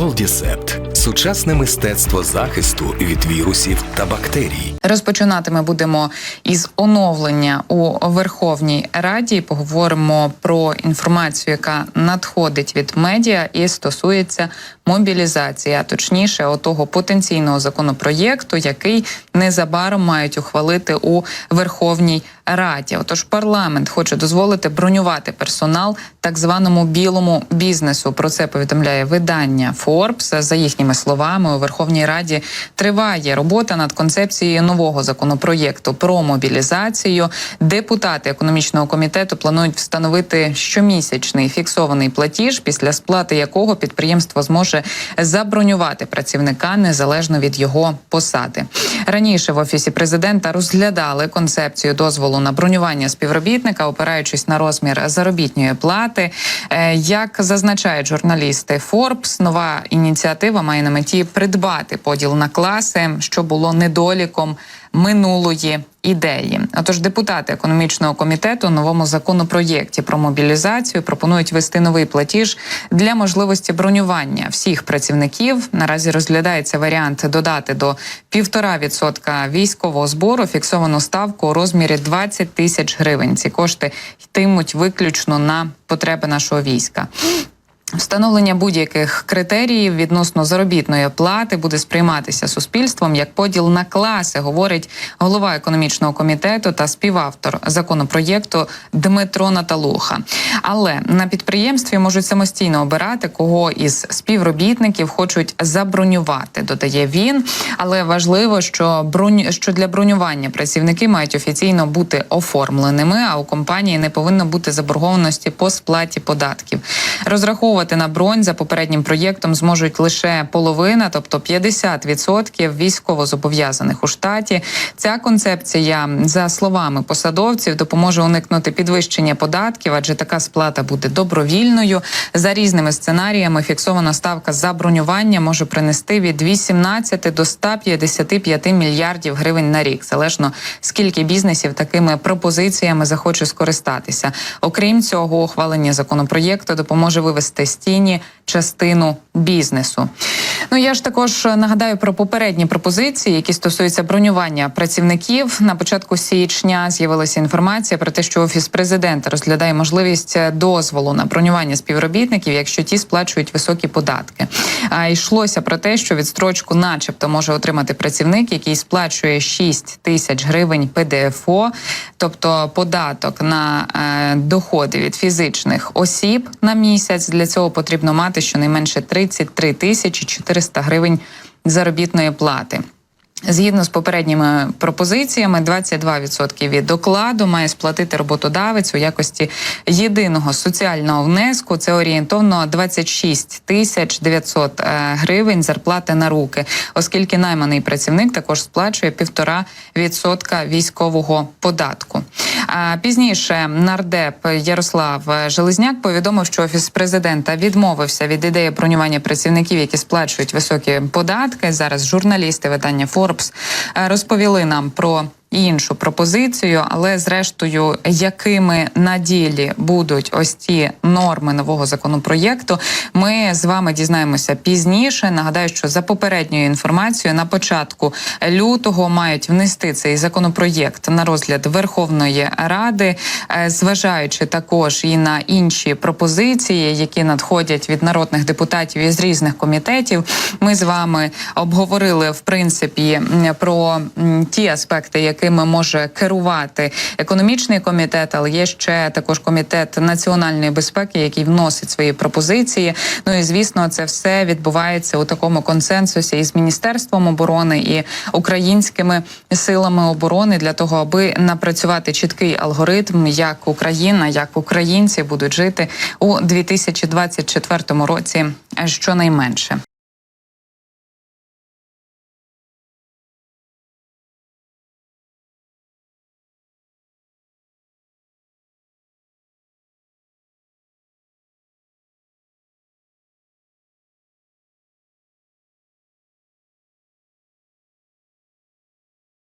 Колдісепт сучасне мистецтво захисту від вірусів та бактерій. Розпочинати ми будемо із оновлення у Верховній Раді. Поговоримо про інформацію, яка надходить від медіа і стосується мобілізації, а точніше, отого потенційного законопроєкту, який незабаром мають ухвалити у Верховній Раді. Отож, парламент хоче дозволити бронювати персонал так званому білому бізнесу. Про це повідомляє видання Forbes. За їхніми словами, у Верховній Раді триває робота над концепцією нового законопроєкту про мобілізацію. Депутати економічного комітету планують встановити щомісячний фіксований платіж, після сплати якого підприємство зможе забронювати працівника незалежно від його посади. Раніше в офісі президента розглядали концепцію дозволу на бронювання співробітника, опираючись на розмір заробітної плати. Е, Як зазначають журналісти Forbes, нова ініціатива має на меті придбати поділ на класи, що було недоліком минулої ідеї. Отож, депутати економічного комітету новому законопроєкті про мобілізацію пропонують вести новий платіж для можливості бронювання всіх працівників. Наразі розглядається варіант додати до 1,5% військового збору фіксовану ставку у розмірі 20 тисяч гривень. Ці кошти йтимуть виключно на потреби нашого війська. Встановлення будь-яких критеріїв відносно заробітної плати буде сприйматися суспільством як поділ на класи, говорить голова економічного комітету та співавтор законопроєкту Дмитро Наталуха. Але на підприємстві можуть самостійно обирати, кого із співробітників хочуть забронювати. Додає він. Але важливо, що бронь що для бронювання працівники мають офіційно бути оформленими, а у компанії не повинно бути заборгованості по сплаті податків. Розраховувати на бронь за попереднім проєктом зможуть лише половина, тобто 50% військовозобов'язаних у штаті. Ця концепція, за словами посадовців, допоможе уникнути підвищення податків, адже така сплата буде добровільною. За різними сценаріями фіксована ставка за бронювання може принести від 18 до 155 мільярдів гривень на рік, залежно скільки бізнесів такими пропозиціями захоче скористатися. Окрім цього, ухвалення законопроєкту допоможе вивести з частину бізнесу. Ну я ж також нагадаю про попередні пропозиції, які стосуються бронювання працівників. На початку січня з'явилася інформація про те, що офіс президента розглядає можливість дозволу на бронювання співробітників, якщо ті сплачують високі податки. А йшлося про те, що відстрочку, начебто, може отримати працівник, який сплачує 6 тисяч гривень ПДФО, тобто податок на е, доходи від фізичних осіб на місяць. Для цього потрібно мати щонайменше 33 тисячі 400 гривень заробітної плати. Згідно з попередніми пропозиціями, 22% від докладу має сплатити роботодавець у якості єдиного соціального внеску. Це орієнтовно 26 тисяч 900 гривень зарплати на руки, оскільки найманий працівник також сплачує 1,5% військового податку. Пізніше нардеп Ярослав Железняк повідомив, що офіс президента відмовився від ідеї бронювання працівників, які сплачують високі податки. Зараз журналісти видання е, розповіли нам про іншу пропозицію, але зрештою, якими на ділі будуть ось ці норми нового законопроєкту, ми з вами дізнаємося пізніше. Нагадаю, що за попередньою інформацією на початку лютого мають внести цей законопроєкт на розгляд Верховної Ради, е, зважаючи також і на інші пропозиції, які надходять від народних депутатів із різних комітетів. Ми з вами обговорили в принципі про ті аспекти, якими може керувати економічний комітет, але є ще також комітет національної безпеки, який вносить свої пропозиції. Ну і звісно, це все відбувається у такому консенсусі із міністерством оборони і українськими силами оборони для того, аби напрацювати чіткий алгоритм, як Україна, як українці будуть жити у 2024 році щонайменше.